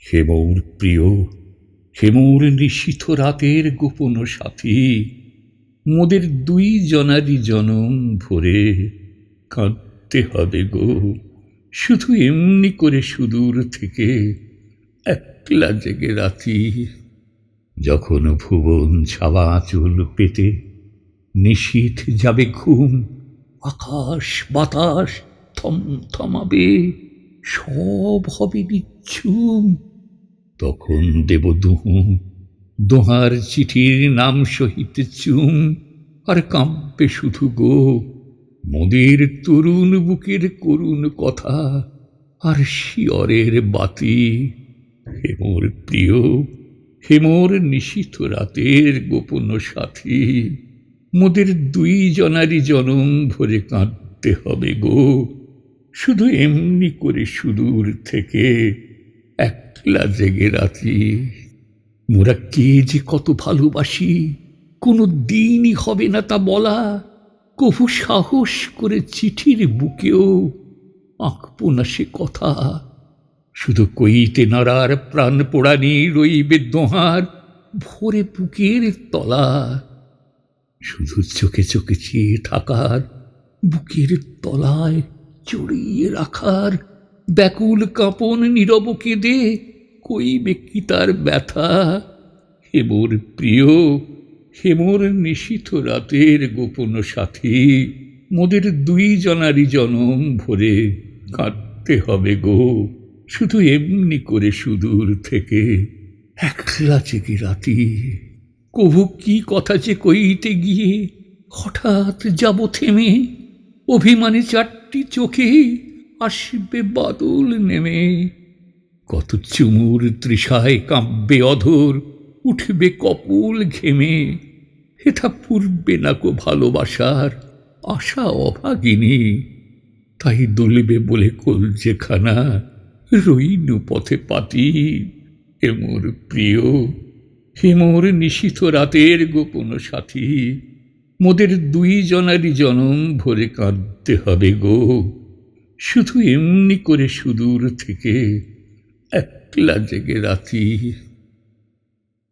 হেমৌর প্রিয়, হেমৌর নিশীথ রাতের গোপন সাথী, মোদের দুই জনারই জনম ভরে কাঁদতে হবে গো। শুধু এমনি করে সুদূর থেকে একলা জেগে রাতি। যখন ভুবন ছাওয়া চুল পেতে নিশীথ যাবে ঘুম, আকাশ বাতাস থম থমাবে সব হবে বিচ্ছুম। তখন দেব দুহু দোহার চিঠির নাম সহিত চুম, আর কাঁপবে শুধু গো। মোদের তরুণ বুকের করুণ কথা, আর শিয়রের বাতি। হেমোর প্রিয় হেমোর নিশীথ রাতের গোপন সাথী, মোদের দুই জনারই জনম ভরে কাঁদতে হবে গো। শুধু এমনি করে সুদূর থেকে একলা জেগে রাতি মোরা কে যে কত ভালোবাসি, কোনো দিনই হবে না তা বলা। কভু সাহস করে চিঠির বুকেও আঁকবো না সে কথা। শুধু কইতে নাড়ার প্রাণ পোড়ানি রইবে দোহার ভোরে বুকের তলা। শুধু চোখে চোখে চেয়ে থাকার বুকের তলায় জড়িয়ে রাখার ব্যাকুল কাঁপন নীরব কেঁদে কইবে কি তার ব্যথা? হেমোর প্রিয়, হেমোর নিশীথ রাতের গোপন সাথী, মোদের দুই জনারই জনম ভরে কাঁদতে হবে গো। শুধু এমনি করে সুদূর থেকে একলা জেগে রাতি? কভু কি কথা যে কইতে গিয়ে হঠাৎ যাব থেমে? অভিমানে চারটি চোখে আসবে বাদল নেমে। কত চুমুর তৃষায় কাঁপবে অধর, উঠবে কপুল ঘেমে। হেথা পূর্বে না কো ভালোবাসার আশা অভাগিনী। তাই দুলিবে বলে কল যেখানা, রইনু পথে পাতি। হেমোর প্রিয় হেমোর নিশীথ রাতের গোপন সাথী। মোদের দুই জনারই জনম ভরে কাঁদতে হবে গো। শুধু এমনি করে সুদূর থেকে একলা জেগে রাতি।